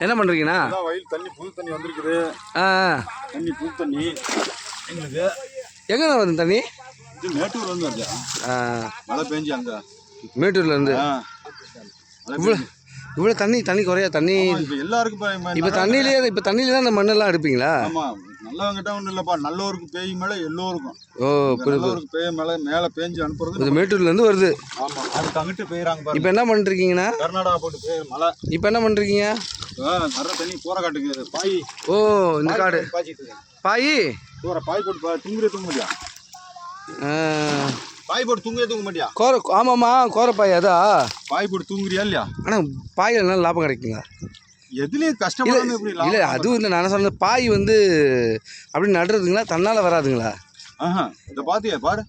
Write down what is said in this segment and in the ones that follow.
என்ன பண்ணுறீங்கண்ணா வயல் தண்ணி புது தண்ணி வந்திருக்குது. ஆ. தண்ணி புது தண்ணி. எங்களுக்கு எங்கண்ணா வருது தண்ணி? இது மேட்டூர்ல இருந்து வருது. ஆ, மழை பெஞ்சு அங்க. மேட்டூர்லேருந்து இவ்வளோ. இவ்வளோ தண்ணி தண்ணி குறையா தண்ணி. எல்லாருக்கும் இப்ப- தண்ணியிலே இப்போ தண்ணியில தான் அந்த மண்ணெல்லாம் எடுப்பீங்களா? நல்லவங்கிட்ட ஒன்றும் இல்லப்பா. நல்லவருக்கு பேய் மேல எல்லோருக்கும். ஓ நல்லவருக்கு பேய் மேல மேல பேஞ்சு அனுப்புறது இது மேட்டூர்லேருந்து வருது. ஆமா அதுக்கு அங்கிட்டு பெய்யறாங்க இப்போ என்ன பண்ணிருக்கீங்கண்ணா கர்நாடகா போட்டு பேய் மழை இப்போ என்ன ஆ, வர்ற தண்ணி போற காட்டுக்கு பாய். ஓ இந்த காடு. பாய்? போற பாய் போட்டு தூங்குறே தூங்க மாட்டியா? ஆ, பாய் போட்டு தூங்குறே தூங்க மாட்டியா? கோர ஆமாம்மா கோர பாய் அதா? பாய் போட்டு தூங்குறியா இல்லையா? ஆனால் பாயில் நல்லா லாபம் கிடைக்குங்களா? எதுலயும் இல்லை கஷ்டப்படாம எப்படி இல்லை அதுவும் இல்லை நான் சொன்ன பாய் வந்து அப்படி நடுறதுங்களா தன்னால் வராதுங்களா? ஆஹா இத பாத்தியா பாரு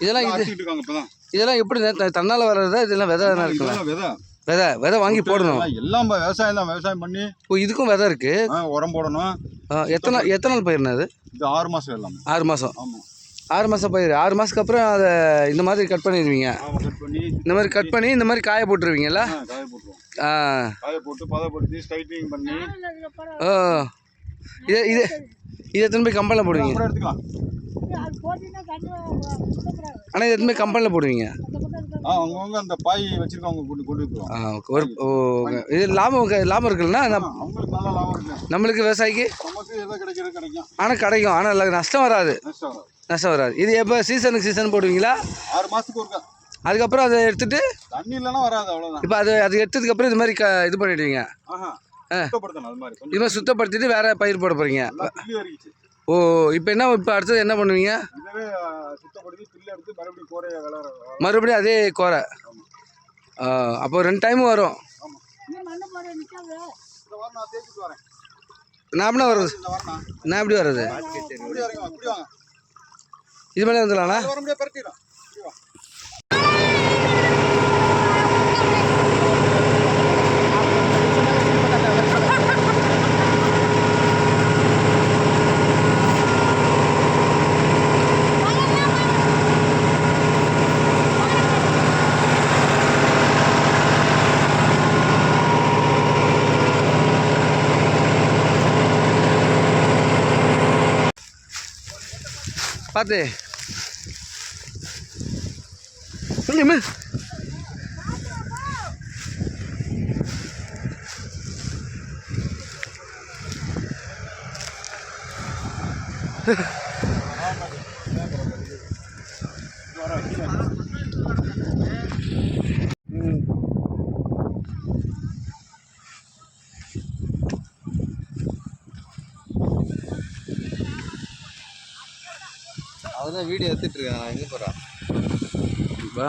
இதெல்லாம் இது ஆட்டிட்டு இருக்காங்க இப்பதான். இதெல்லாம் எப்படி தன்னால் வர்றதா இதெல்லாம் விதை இருக்குங்களா? விதை. விதை விதை வாங்கி போடணும். எல்லாம் விவசாயம் தான் விவசாயம் பண்ணி. ஓ இதுக்கும் விதை இருக்கு? ஆ, உரம் போடணும். எத்தனை எத்தனை நாள் பயிர்னா அது? இது ஆறு மாசம் எல்லாமே. ஆறு மாதம் ஆமா. ஆறு மாதம் பயிர். ஆறு மாதத்துக்கு அப்புறம் அதை இந்த மாதிரி கட் பண்ணிடுவீங்க இந்த மாதிரி கட் பண்ணி இந்த மாதிரி காய போட்டுருவீங்கல்ல? காய போட்டுருவோம். ஆ. காய போட்டு பதப்படுத்தி ஸ்ட்ரைட்டிங் பண்ணி ஓ. இது இது இது கம்பெனியில் போடுவீங்க. அப்புறம் எடுத்துக்கலாம். ஆனால் இது போய் கம்பெனியில் போடுவீங்க. ஆ அவங்கவுங்க அந்த பாய் வச்சிருக்கவங்க கொண்டு கொண்டு போயிடுவோம் ஆ ஓகே. ஒரு ஓ. இது லாபம் க- லாபம் இருக்குல்லண்ணா நம்ம- அவங்களுக்கு நல்ல லாபம் இருக்கு. நம்மளுக்கு விவசாயிக்கு? நமக்கு எதோ கிடைக்கிறது கிடைக்கும். ஆனால் கிடைக்கும். ஆனால் நஷ்டம் வராது. நஷ்டம் வராது. நஷ்டம் வராது இது எப்போ சீசனுக்கு சீசன் போடுவீங்களா? ஆறு மாசத்துக்கு ஒருக்கா. அதுக்கப்புறம் அதை எடுத்துட்டு தண்ணி இல்லைன்னா வராது அவ்வளவுதான். இப்போ அது அது எடுத்ததுக்கு அப்புறம் இது மாதிரி க இது பண்ணிடுவீங்க? இது மாதிரி சுத்தப்படுத்திட்டு வேற பயிர் போட அரிக்கிச்சு ஓ இப்போ என்ன இப்போ அடுத்தது என்ன பண்ணுவீங்க? மறுபடியும் அதே கோரை? அப்போ ரெண்டு டைமும் வரும். நான் எப்படி வருது இந்த வாரம் நான். நான் எப்படி வர்றது? இது மேலே வந்துடலாண்ணா ફતે Olha, mano. Agora aqui, அவன் வீடியோ எடுத்துட்டு இருக்கான் எங்கே எங்க போறான்? வா.